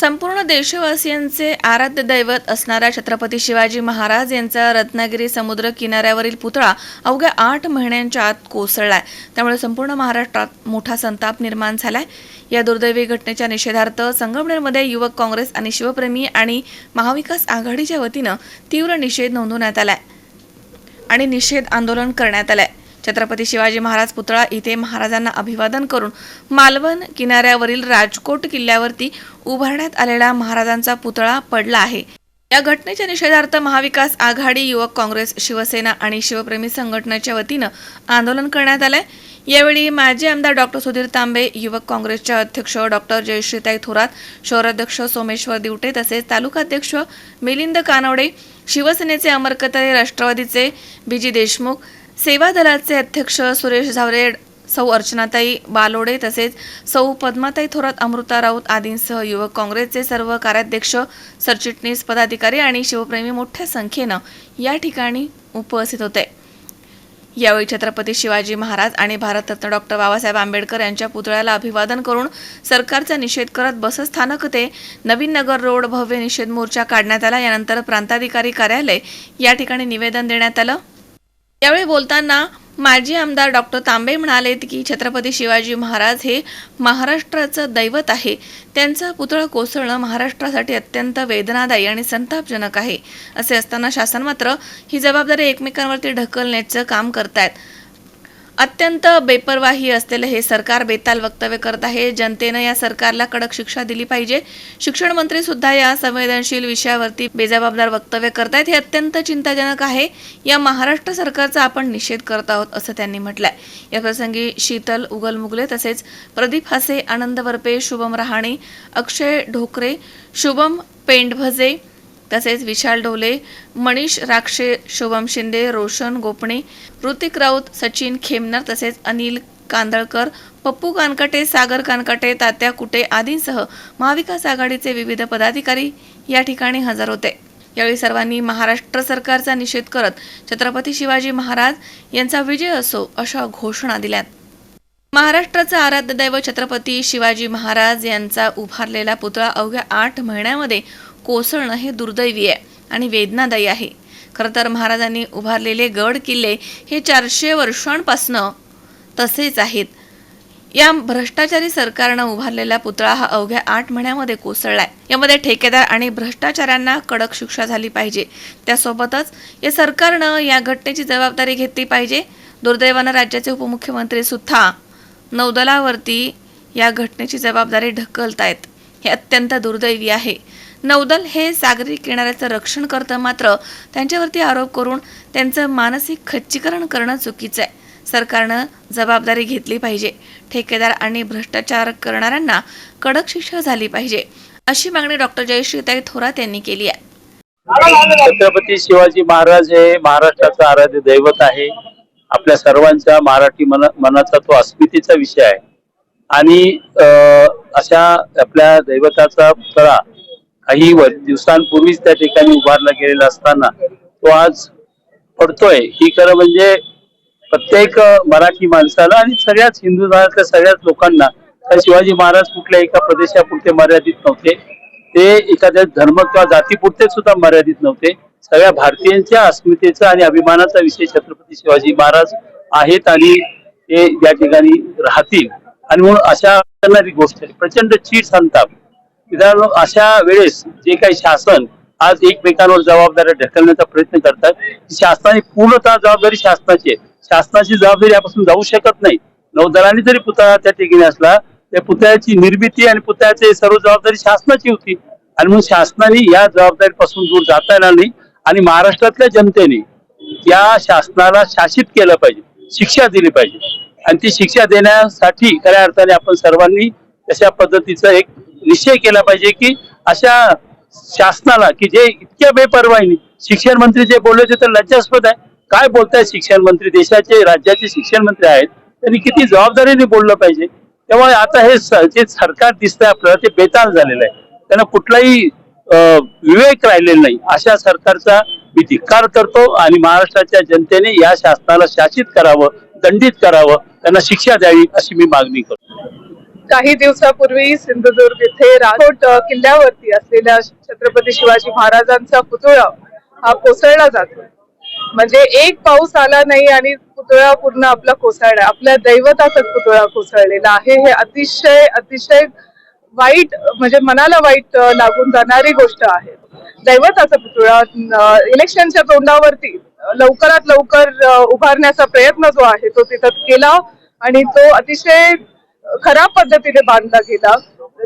संपूर्ण देशवासियांचे आराध्य दैवत असणाऱ्या छत्रपती शिवाजी महाराज यांचा रत्नागिरी समुद्र किनाऱ्यावरील पुतळा अवघ्या आठ महिन्यांच्या आत कोसळलाय. त्यामुळे संपूर्ण महाराष्ट्रात मोठा संताप निर्माण झालाय. या दुर्दैवी घटनेच्या निषेधार्थ संगमनेरमध्ये युवक काँग्रेस आणि शिवप्रेमी आणि महाविकास आघाडीच्या वतीनं तीव्र निषेध नोंदवण्यात आलाय आणि निषेध आंदोलन करण्यात आलंय. छत्रपती शिवाजी महाराज पुतळा इथे महाराजांना अभिवादन करून मालवण किनाऱ्यावरील राजकोट किल्ल्यावरती उभारण्यात आलेला महाराजांचा पुतळा पडला आहे. या घटनेच्या निषेधार्थ महाविकास आघाडी युवक काँग्रेस शिवसेना आणि शिवप्रेमी संघटनेच्या वतीनं आंदोलन करण्यात आलंय. यावेळी माजी आमदार डॉक्टर सुधीर तांबे युवक काँग्रेसच्या अध्यक्ष डॉक्टर जयश्रीताई थोरात शहराध्यक्ष सोमेश्वर दिवटे तसेच तालुकाध्यक्ष मिलिंद कानवडे शिवसेनेचे अमरकतरे राष्ट्रवादीचे बीजी देशमुख सेवा दलाचे अध्यक्ष सुरेश झावरे सौ अर्चनाताई बालोडे तसेच सौ पद्माताई थोरात अमृता राऊत आदींसह युवक काँग्रेसचे सर्व कार्याध्यक्ष सरचिटणीस पदाधिकारी आणि शिवप्रेमी मोठ्या संख्येनं या ठिकाणी उपस्थित होते. यावेळी छत्रपती शिवाजी महाराज आणि भारतरत्न डॉक्टर बाबासाहेब आंबेडकर यांच्या पुतळ्याला अभिवादन करून सरकारचा निषेध करत बसस्थानक ते नवीन नगर रोड भव्य निषेध मोर्चा काढण्यात आला. यानंतर प्रांताधिकारी कार्यालय या ठिकाणी निवेदन देण्यात आलं. यावेळी बोलताना माजी आमदार डॉक्टर तांबे म्हणालेत की छत्रपती शिवाजी महाराज हे महाराष्ट्राचं दैवत आहे. त्यांचा पुतळा कोसळणं महाराष्ट्रासाठी अत्यंत वेदनादायी आणि संतापजनक आहे. असे असताना शासन मात्र ही जबाबदारी एकमेकांवरती ढकलण्याचं काम करतायत. अत्यंत बेपरवाही असलेलं हे सरकार बेताल वक्तव्य करत आहे. जनतेनं या सरकारला कडक शिक्षा दिली पाहिजे. शिक्षण मंत्री सुद्धा या संवेदनशील विषयावरती बेजबाबदार वक्तव्य करतायत. हे अत्यंत चिंताजनक आहे. या महाराष्ट्र सरकारचा आपण निषेध करत आहोत असं त्यांनी म्हटलंय. या प्रसंगी शीतल उगल मुगले तसेच प्रदीप हासे आनंद वरपे शुभम रहाणे अक्षय ढोकरे शुभम पेंडभजे तसेच विशाल ढोले मनीष राक्षे शुभम शिंदे रोशन गोपणे ऋतिक राऊत सचिन खेमनर तसेच अनिल कांदळकर पप्पू कानकटे सागर कानकटे तात्या कुटे आदींसह महाविकास आघाडीचे विविध पदाधिकारी या ठिकाणी हजर होते. यावेळी सर्वांनी महाराष्ट्र सरकारचा निषेध करत छत्रपती शिवाजी महाराज यांचा विजय असो अशा घोषणा दिल्यात. महाराष्ट्राचा आराध्य दैव छत्रपती शिवाजी महाराज यांचा उभारलेला पुतळा अवघ्या आठ महिन्यामध्ये कोसळणं हे दुर्दैवी आहे आणि वेदनादायी आहे. खरं तर महाराजांनी उभारलेले गड किल्ले हे चारशे वर्षांपासनं तसेच आहेत. या भ्रष्टाचारी सरकारनं उभारलेला पुतळा हा अवघ्या आठ महिन्यामध्ये कोसळलाय. यामध्ये ठेकेदार आणि भ्रष्टाचाऱ्यांना कडक शिक्षा झाली पाहिजे. त्यासोबतच या सरकारनं या घटनेची जबाबदारी घेतली पाहिजे. दुर्दैवानं राज्याचे उपमुख्यमंत्री सुद्धा नौदलावरती या घटनेची जबाबदारी ढकलतायत. हे अत्यंत दुर्दैवी आहे. नौदल हे सागरी किनाऱ्याचं रक्षण करतं मात्र त्यांच्यावरती आरोप करून त्यांचं मानसिक खच्चीकरण करणं चुकीचं आहे. सरकारनं जबाबदारी घेतली पाहिजे. ठेकेदार आणि भ्रष्टाचार करणाऱ्यांना कडक शिक्षा झाली पाहिजे. अशी मागणी डॉक्टर जयश्रीताई थोरात यांनी केली आहे. छत्रपती शिवाजी महाराज हे महाराष्ट्राचं आराध्य दैवत आहे. आपल्या सर्वांच्या मराठी मना मनाचा तो अस्मितेचा विषय आहे. आणि अं, अशा आपल्या दैवताचा पुतळा काही दिवसांपूर्वीच त्या ठिकाणी उभारला गेलेला असताना तो आज पडतोय. ही खरं म्हणजे प्रत्येक मराठी माणसाला आणि सगळ्याच हिंदू धर्मातल्या सगळ्याच लोकांना शिवाजी महाराज कुठल्या एका प्रदेशापुरते मर्यादित नव्हते. ते एखाद्या धर्म किंवा जातीपुरते सुद्धा मर्यादित नव्हते. सगळ्या भारतीयांच्या अस्मितेचा आणि अभिमानाचा विषय छत्रपती शिवाजी महाराज आहेत आणि ते या ठिकाणी राहतील. आणि म्हणून अशा करणारी गोष्ट आहे. प्रचंड चीड संताप. मित्रांनो अशा वेळेस जे काही शासन आज एकमेकांवर जबाबदाऱ्या ढकलण्याचा प्रयत्न करतात शासनाने पूर्णतः जबाबदारी शासनाची आहे. शासनाची जबाबदारी यापासून जाऊ शकत नाही. नौदलाने जरी पुतळा त्या ठिकाणी असला त्या पुतळ्याची निर्मिती आणि पुतळ्याची सर्व जबाबदारी शासनाची होती. आणि म्हणून शासनाने या जबाबदारीपासून दूर जाता येणार नाही आणि महाराष्ट्रातल्या जनतेने या शासनाला शासित केलं पाहिजे शिक्षा दिली पाहिजे. आणि ती शिक्षा देण्यासाठी खऱ्या अर्थाने आपण सर्वांनी तशा पद्धतीचं एक निश्चय केला पाहिजे की अशा शासनाला की जे इतक्या बेपरवाईने शिक्षण मंत्री जे बोलले होते तर लज्जास्पद आहे. काय बोलताय शिक्षण मंत्री? देशाचे राज्याचे शिक्षण मंत्री आहेत. त्यांनी किती जबाबदारीने बोललं पाहिजे. तेव्हा आता हे जे सरकार दिसतंय आपल्याला ते बेताल झालेलं आहे. त्यांना कुठलाही विवेक राहिलेला नाही. अशा सरकारचा मी धिक्कार करतो आणि महाराष्ट्राच्या जनतेने या शासनाला शासित करावं दंडित करावं त्यांना शिक्षा द्यावी अशी मी मागणी करतो. काही दिवसापूर्वी सिंधुदुर्ग इथे राजकोट किल्ल्यावरती असलेल्या छत्रपती शिवाजी महाराजांचा पुतळा हा कोसळला जातो. म्हणजे एक पाऊस आला नाही आणि पुतळा पूर्ण आपला कोसळला आपल्या दैवताचाच पुतळा कोसळलेला आहे. हे अतिशय अतिशय वाईट म्हणजे मनाला वाईट लागून जाणारी गोष्ट आहे. दैवताचा पुतळा इलेक्शनच्या तोंडावरती लवकरात लवकर उभारण्याचा प्रयत्न जो आहे तो तिथं केला आणि तो अतिशय खराब पद्धतीने बांधला गेला.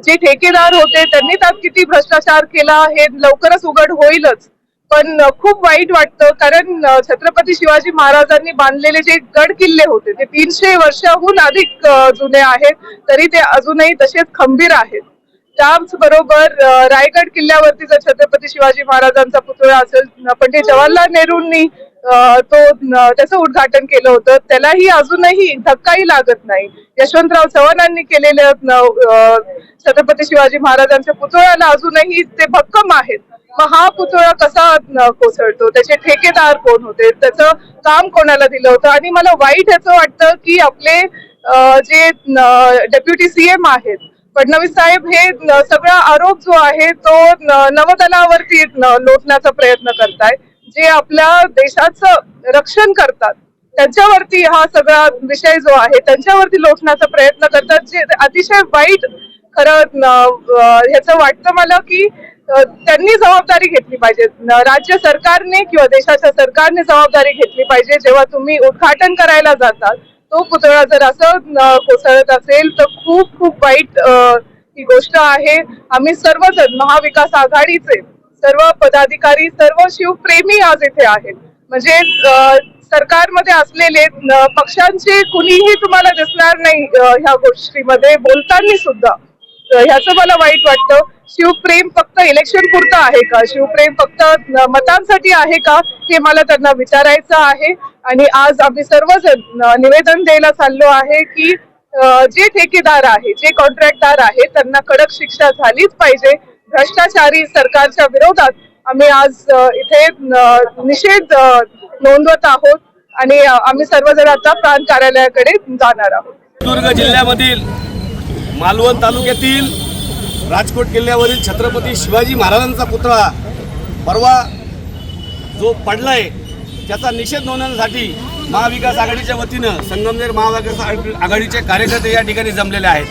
जे ठेकेदार होते त्यांनी त्यात किती भ्रष्टाचार केला हे लवकरच उघड होईलच. पण खूप वाईट वाटतं कारण छत्रपती शिवाजी महाराजांनी बांधलेले जे गड किल्ले होते ते तीनशे वर्षाहून अधिक जुने आहेत तरी ते अजूनही तसेच खंबीर आहेत. त्याच बरोबर रायगड किल्ल्यावरती जर छत्रपती शिवाजी महाराजांचा पुतळा असेल पंडित जवाहरलाल नेहरूंनी तो त्याचं उद्घाटन केलं होतं. त्यालाही अजूनही धक्काही लागत नाही. यशवंतराव चव्हाणांनी केलेल्या छत्रपती शिवाजी महाराजांच्या पुतळ्याला अजूनही ते भक्कम आहेत. मग हा पुतळा कसा कोसळतो? त्याचे ठेकेदार कोण होते? त्याचं काम कोणाला दिलं होतं? आणि मला वाईट याचं वाटतं की आपले जे डेप्युटी सीएम आहेत फडणवीस साहेब हे सगळा आरोप जो आहे तो नवदलावरती लोटण्याचा प्रयत्न करताय. जे आपल्या देशाचं रक्षण करतात त्यांच्यावरती हा सगळा विषय जो आहे त्यांच्यावरती लोटण्याचा प्रयत्न करतात जे अतिशय वाईट खरं ह्याचं वाटतं मला की त्यांनी जबाबदारी घेतली पाहिजे. राज्य सरकारने किंवा देशाच्या सरकारने जबाबदारी घेतली पाहिजे. जेव्हा तुम्ही उद्घाटन करायला जातात तो पुतळा जर असं कोसळत असेल तर खूप खूप वाईट ही गोष्ट आहे. आम्ही सर्वजण महाविकास आघाडीचे सर्व पदाधिकारी सर्व शिवप्रेमी आज इथे आहेत. म्हणजे सरकारमध्ये असलेले पक्षांचे कुणीही तुम्हाला दिसणार नाही ह्या गोष्टीमध्ये. बोलताना सुद्धा. ह्याचं मला वाईट वाटतं. शिवप्रेम फक्त इलेक्शन पुरतं आहे का? शिवप्रेम फक्त मतांसाठी आहे का? हे मला त्यांना विचारायचं आहे. आणि आज आम्ही सर्वजण निवेदन द्यायला चाललो आहे की जे ठेकेदार आहे जे कॉन्ट्रॅक्टदार आहे त्यांना कडक शिक्षा झालीच पाहिजे. भ्रष्टाचारी सरकारच्या विरोधात आम्ही आज इथे निषेध नोंदवत आहोत आणि आम्ही सर्वजण आता प्रांत कार्यालयाकडे जाणार आहोत. सिंधुदुर्ग जिल्ह्यामधील मालवण तालुक्यातील राजकोट किल्ल्यावरील छत्रपती शिवाजी महाराजांचा पुतळा परवा जो पडलाय त्याचा निषेध नोंदवण्यासाठी महाविकास आघाडीच्या वतीनं संगमनेर महाविकास आघाडीचे कार्यकर्ते या ठिकाणी जमलेले आहेत.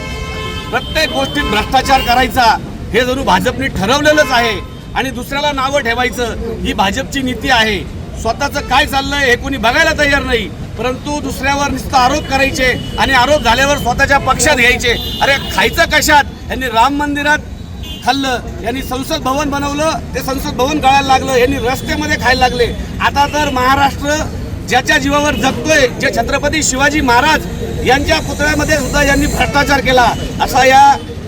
प्रत्येक गोष्टीत भ्रष्टाचार करायचा हे जणू भाजपने ठरवलेलंच आहे. आणि दुसऱ्याला नावं ठेवायचं ही भाजपची नीती आहे. स्वतःचं काय चाललंय हे कोणी बघायला तयार नाही. परंतु दुसऱ्यावर नुसतं आरोप करायचे आणि आरोप झाल्यावर स्वतःच्या पक्षात घ्यायचे अरे खायचं कशात? यांनी राम मंदिरात खाल्लं यांनी संसद भवन बनवलं ते संसद भवन गळायला लागलं यांनी रस्त्यामध्ये खायला लागले. आता तर महाराष्ट्र ज्याच्या जीवावर जगतोय जे छत्रपती शिवाजी महाराज यांच्या पुतळ्यामध्ये सुद्धा यांनी भ्रष्टाचार केला असा या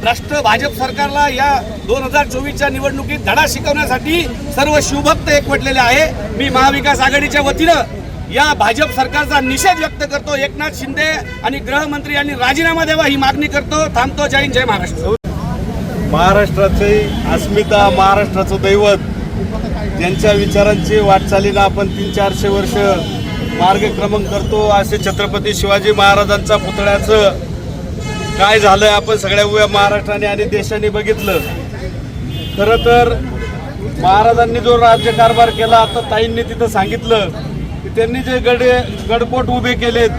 राष्ट्र भाजप सरकारला या दोन हजार चोवीसच्या निवडणुकीत धडा शिकवण्यासाठी सर्व शिवभक्त एकवटलेले आहे. मी महाविकास आघाडीच्या वतीनं या भाजप सरकारचा निषेध व्यक्त करतो. एकनाथ शिंदे आणि गृहमंत्री यांनी राजीनामा द्यावा ही मागणी करतो. थांबतो. जय जय महाराष्ट्र. महाराष्ट्राचे अस्मिता महाराष्ट्राचं दैवत ज्यांच्या विचारांची वाटचालीनं आपण तीन चारशे वर्ष मार्गक्रमण करतो असे छत्रपती शिवाजी महाराजांचा पुतळ्याचं काय झालं आपण सगळ्या उभ्या महाराष्ट्राने आणि देशाने बघितलं. खरं तर महाराजांनी जो राज्यकारभार केला आता ताईंनी तिथं सांगितलं की त्यांनी जे गडे गडपोट उभे केलेत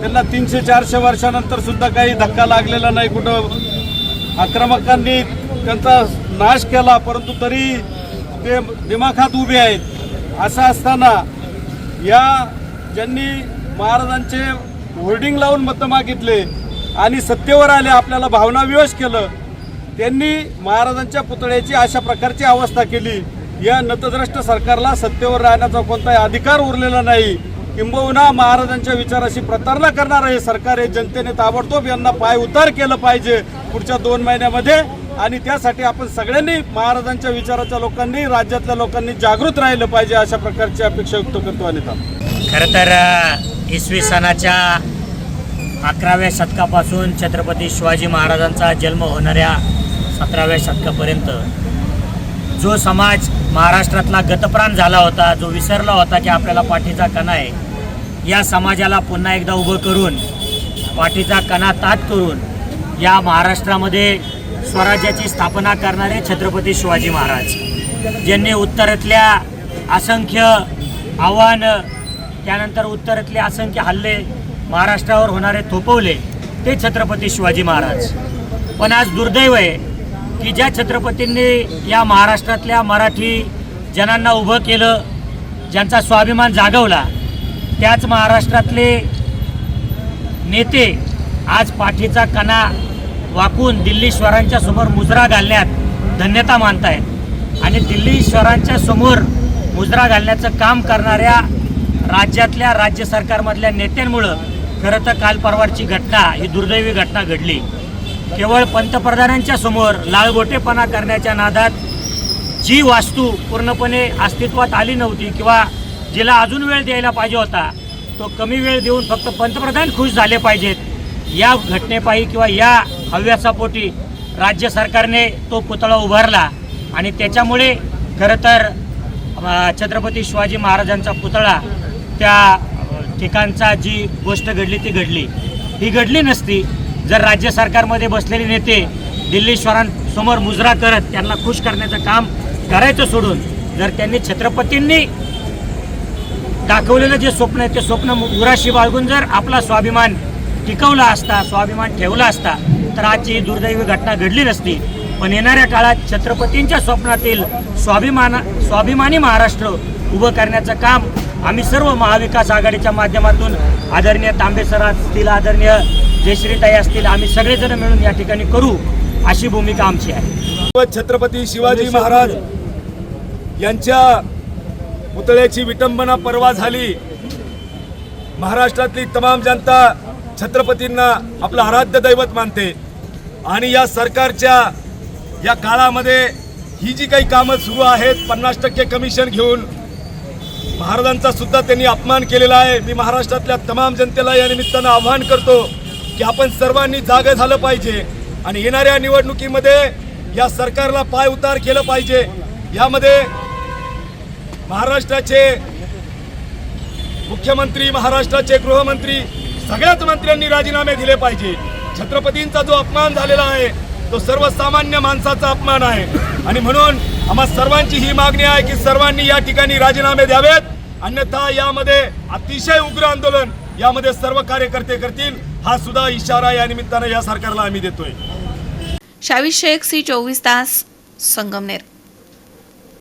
त्यांना तीनशे चारशे वर्षानंतर सुद्धा काही धक्का लागलेला नाही कुठं. आक्रमकांनी त्यांचा नाश केला परंतु तरी ते दिमाखात उभे आहेत. असं असताना या ज्यांनी महाराजांचे होर्डिंग लावून मतं मागितले आणि सत्तेवर आले आपल्याला भावनाविवश केलं त्यांनी महाराजांच्या पुतळ्याची अशा प्रकारची अवस्था केली. या नतद्रष्ट सरकारला सत्तेवर राहण्याचा कोणताही अधिकार उरलेला नाही. किंबहुना महाराजांच्या विचाराशी प्रतारणा करणारं हे सरकार हे जनतेने ताबडतोब यांना पाय उतार केलं पाहिजे पुढच्या दोन महिन्यामध्ये. आणि त्यासाठी आपण सगळ्यांनी महाराजांच्या विचाराच्या लोकांनी राज्यातल्या लोकांनी जागृत राहिलं पाहिजे अशा प्रकारची अपेक्षा व्यक्त करतो अनिता. खरं तर इसवी सणाच्या अकराव्या शतकापासून छत्रपती शिवाजी महाराजांचा जन्म होणाऱ्या सतराव्या शतकापर्यंत. जो समाज महाराष्ट्रातला गतप्राण झाला होता जो विसरला होता की आपल्याला पाठीचा कणा आहे या समाजाला पुन्हा एकदा उभं करून पाठीचा कणा ताट करून या महाराष्ट्रामध्ये स्वराज्याची स्थापना करणारे छत्रपती शिवाजी महाराज ज्यांनी उत्तरेतल्या असंख्य आव्हानं त्यानंतर उत्तरेतले असंख्य हल्ले महाराष्ट्रावर होणारे थोपवले ते छत्रपती शिवाजी महाराज. पण आज दुर्दैव आहे की ज्या छत्रपतींनी या महाराष्ट्रातल्या मराठी जनांना उभं केलं ज्यांचा स्वाभिमान जागवला त्याच महाराष्ट्रातले नेते आज पाठीचा कणा वाकून दिल्लीश्वरांच्या समोर मुजरा घालण्यात धन्यता मानतायत. आणि दिल्लीश्वरांच्या समोर मुजरा घालण्याचं काम करणाऱ्या राज्यातल्या राज्य सरकारमधल्या नेत्यांमुळं खरं तर काल परवाची घटना ही दुर्दैवी घटना घडली. केवळ पंतप्रधानांच्या समोर लाळगोटेपणा करण्याच्या नादात जी वास्तू पूर्णपणे अस्तित्वात आली नव्हती किंवा जिला अजून वेळ द्यायला पाहिजे होता तो कमी वेळ देऊन फक्त पंतप्रधान खुश झाले पाहिजेत. या घटनेपायी किंवा या हव्यासापोटी राज्य सरकारने तो पुतळा उभारला आणि त्याच्यामुळे खरं तर छत्रपती शिवाजी महाराजांचा पुतळा त्या ठिकाणचा जी गोष्ट घडली ती घडली. ही घडली नसती. जर राज्य सरकारमध्ये बसलेले नेते दिल्लीश्वरांसमोर मुजरा करत त्यांना खुश करण्याचं काम करायचं सोडून जर त्यांनी छत्रपतींनी दाखवलेलं जे स्वप्न आहे ते स्वप्न उराशी बाळगून जर आपला स्वाभिमान टिकवला असता स्वाभिमान ठेवला असता तर आजची ही दुर्दैवी घटना घडली नसती. पण येणाऱ्या काळात छत्रपतींच्या स्वप्नातील स्वाभिमान स्वाभिमानी महाराष्ट्र उभं करण्याचं काम आम्ही सर्व महाविकास आघाडीच्या माध्यमातून आदरणीय तांबे सर असतील आदरणीय जयश्रीताई असतील आम्ही सगळेजण मिळून या ठिकाणी करू अशी भूमिका आमची आहे. छत्रपती शिवाजी महाराज यांच्या पुतळ्याची विटंबना परवा झाली. महाराष्ट्रातली तमाम जनता छत्रपतींना आपलं आराध्य दैवत मानते. आणि या सरकारच्या या काळामध्ये ही जी काही कामं सुरू आहेत पन्नास टक्के कमिशन घेऊन महाराजांचा सुद्धा त्यांनी अपमान केलेला आहे. मी महाराष्ट्रातल्या तमाम जनतेला या निमित्तानं आव्हान करतो की आपण सर्वांनी जागं झालं पाहिजे आणि येणाऱ्या निवडणुकीमध्ये या सरकारला पाय उतार केलं पाहिजे. यामध्ये महाराष्ट्राचे मुख्यमंत्री महाराष्ट्राचे गृहमंत्री सगळ्याच मंत्र्यांनी राजीनामे दिले पाहिजे. छत्रपतींचा जो अपमान झालेला आहे तो सर्वसामान्य माणसाचा अपमान आहे. आणि म्हणून आम्हा सर्वांची ही मागणी आहे की सर्वांनी या ठिकाणी राजीनामे द्यावेत. अन्यथा यामध्ये अतिशय उग्र आंदोलन यामध्ये सर्व कार्यकर्ते करतील. हा सुद्धा इशारा या निमित्तानं या सरकारला आम्ही देतोय. शावी शेख सी चोवीस तास संगमनेर.